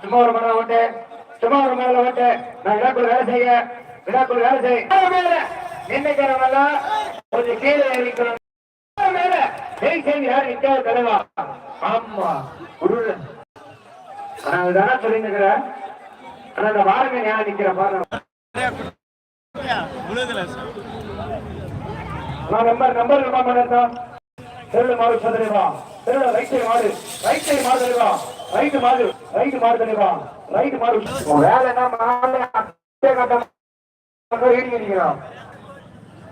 சும்மா ஒரு மரம் ஓட்டு. சும்மா ஒரு மேல ஓட்டு. நான் விழாக்குள்ள வேலை செய்ய விழாக்குள்ள வேலை செய்ய. நின்னைக்கிறவெல்லாம் கொஞ்சம் கீழே இறங்கிக்கணும். மேல ஜெய் செய்தி யார் நிக்காத தலைவா? ஆமா உருள் ஆனா அதுதானே சொல்லிருக்கிறேன் ஆனா அந்த வாரங்க ஞாபகம் நிக்கிற பாருங்க நம்பர் நம்பர் நம்பர். பண்ணதான் ಮಾರು மாடு சதுரவா ರೈಟ್ ரைட் சைடு மாடு ரைட் சைடு மாடு ರೈಟ್ ரைட் ರೈಟ್ ரைட் மாடு தருவா ரைட் மாடு வேலை என்ன? மாடு அப்படியே காட்ட வீடியோ நிற்கிறான்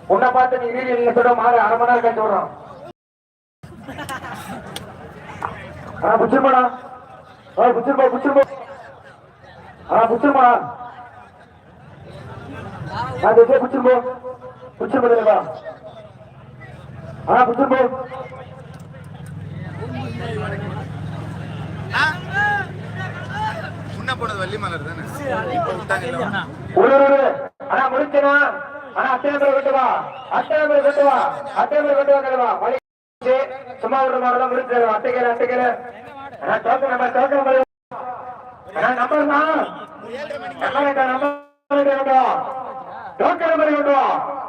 உன்னை பார்த்து நீ வீடியோ நீங்க சொல்ற மாடு அரை மணி நேரம் கழிச்சு விடுறான் ஆ புச்சிருப்பாடா ஆ புச்சிருப்பா புச்சிருப்பா ஆ புச்சிருப்பாடா ஆ தேசிய புச்சிருப்போ புச்சிருப்பா தருவா ஆ? புச்சிருப்போ முன்ன போனது வள்ளி மலர் தானே? இப்ப விட்டாங்க இல்ல உள்ளூர் ஆனா முடிச்சனா ஆனா அத்தனை பேர் கொண்டு வா. அத்தனை பேர் கொண்டு வா. அத்தனை பேர் கொண்டு வா கழுவா வழி சும்மா விடுற மாதிரி தான் முடிச்சு அட்டைக்கல அட்டைக்கல ஆனா டோக்கன் நம்பர் டோக்கன் நம்பர் ஆனா நம்பர் தான் நம்பர் என்ன நம்பர் கொண்டு வா டோக்கன் நம்பர் கொண்டு வா ஆனா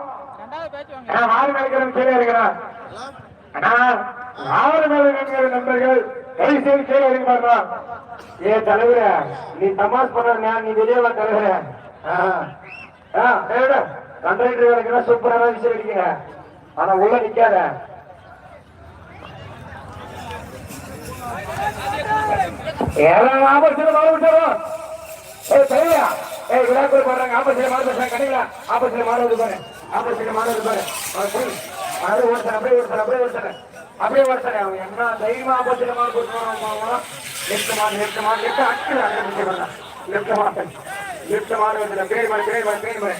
ஆறு மணிக்கிறோம் கீழே இருக்கிறான் ஆனா ஆறு மணிக்கிற நண்பர்கள். கை செய்து கீழே இறங்கி பாருங்க ஏ தலைவர நீ தமாஸ் பண்ண நீ வெளியே வா தலைவர. கண்டக்டர் வேலைக்கு சூப்பரான விஷயம் இருக்கீங்க ஆனா உள்ள நிக்காத. எல்லாம் ஆபத்துல மாறு விட்டுறோம் ஏய் சரியா ஏய் விழாக்குள் போடுறாங்க ஆப்போசிட்ல மாறு பேசுறாங்க. கடைங்களா ஆப்போசிட்ல மாறு பாரு. ஆப்போசிட்ல மாறு வந்து பாரு. அப்படியே ஒருத்தர் அப்படியே ஓடுறான் அப்படியே ஓடுறான் அவன் என்ன தைரியமா ஆப்போசிட்ல மாறு போட்டுருவான் லெஃப்ட் மாறு லெஃப்ட் மாறு லெஃப்ட் அக்கில் அங்கே முடிச்சு லெஃப்ட் மாறு லெஃப்ட் மாறு பேர் மாறு பேர் மாறு பேர் மாறு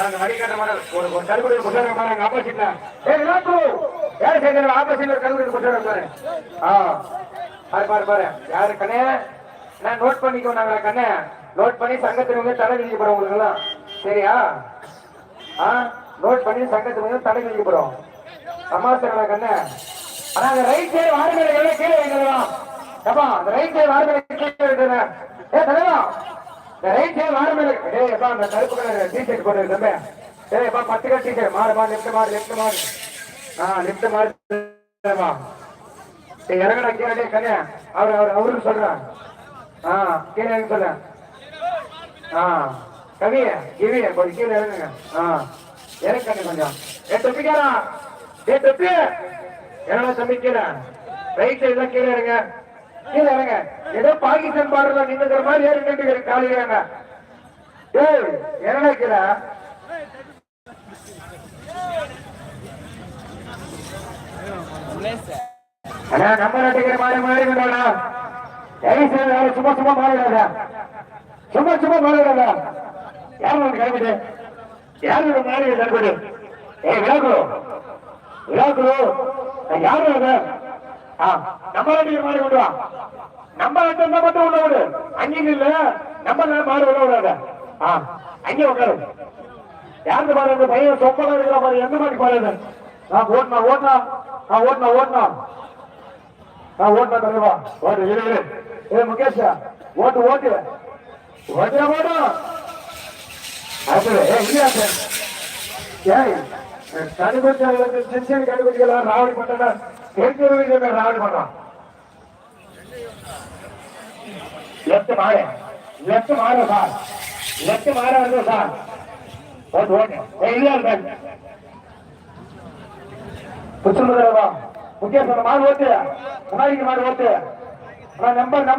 அந்த வழிகாட்ட மாடல் ஒரு ஒரு கருகுடி புத்தகம் பாருங்க ஆப்போசிட்ல ஏய் விழாக்கு யார் சேர்ந்த ஆப்போசிட்ல ஒரு புத்தகம் பாரு. ஆ. பாரு பாரு பாரு. யாரு கண்ணே? நான் நோட் பண்ணிக்கோ நாங்களா கண்ணே. நோட் பண்ணி சங்கத்துக்கு வந்து தடை போறோம் உங்களுக்கு எல்லாம் சரியா? நோட் பண்ணி சங்கத்துக்கு வந்து தடை விதிக்க போறோம். சமாச்சாரம் கண்ணே. ஆனா அந்த ரைட் சைடு வார்மேல எல்லாம் கீழே வைக்கலாம் ஏப்பா அந்த ரைட் சைடு வார்மேல கீழே வைக்கிறேன் ஏ தலைவா இந்த ரைட் சைடு வார்மேல மேல டேய் அந்த கருப்பு கலர் டிஷர்ட் போட்டு தம்பி டேய் எப்பா பத்து கலர் டிஷர்ட் மாறு மாறு லெஃப்ட் மாறு லெஃப்ட் மாறு. ஆ லெஃப்ட் மாறு. வா ஏய், இறங்குடா கீழே டேய் கண்ணே. அவர் அவர் அவருக்கு சொல்றேன் ஆ கீழே சொல்றேன் ஆ. கவிய கிவிய கொஞ்சம் கீழே இறங்குங்க. ஆ இறங்க கொஞ்சம். ஏ தொப்பிக்காரா? ஏ தொப்பி! என்னடா தம்பி கீழே? ரைட் சைடுல கீழே இறங்க. கீழே இறங்க. ஏதோ பாகிஸ்தான் பார்டர்ல நின்னுக்கிற மாதிரி ஏறி நின்று காலி இறங்க. ஏய் என்னடா கீழே? அண்ணா நம்ம நாட்டுக்கிற மாதிரி மாறி விடா சும்மா சும்மா மாறிடாத. சும்மா சும்மா மாறிடாத. யாரும் ஒரு கைவிடு யாரும் ஒரு மாறி கைவிடு ஏய் விழாக்குழு விழாக்குழு யாரும் அது? ஆ நம்ம நாட்டுக்கு மாறி விடுவா நம்ம நாட்டு இருந்தா மட்டும் உள்ள விடு. அங்கேயும் இல்ல. நம்ம நாடு மாறி விட விடாத. அங்கே உட்காரு. யாருக்கு பாரு இந்த பையன் சொப்பனா இருக்கிற மாதிரி எந்த மாதிரி பாருங்க நான் ஓட்டினா ஓட்டினா நான் ஓட்டினா ஓட்டினா நான் ஓட்டினா தலைவா. ஓட்டு இரு இரு. ஓட்டு ஓட்டு ஓட்டு அப்படி ஏ இல்லையா ராவடி பண்ணா தெரிஞ்ச ராவடி பண்றான் லெஃப்ட் மாறு. லெஃப்ட் மாறு சார். லெஃப்ட் மாற வந்து சார். ஓட்டு ஓட்டு இல்லையா சார் புச்சுமுதலவா முக்கிய சொன்ன மாடு ஓட்டு. முன்னாடி மாடு ஓட்டு. Number number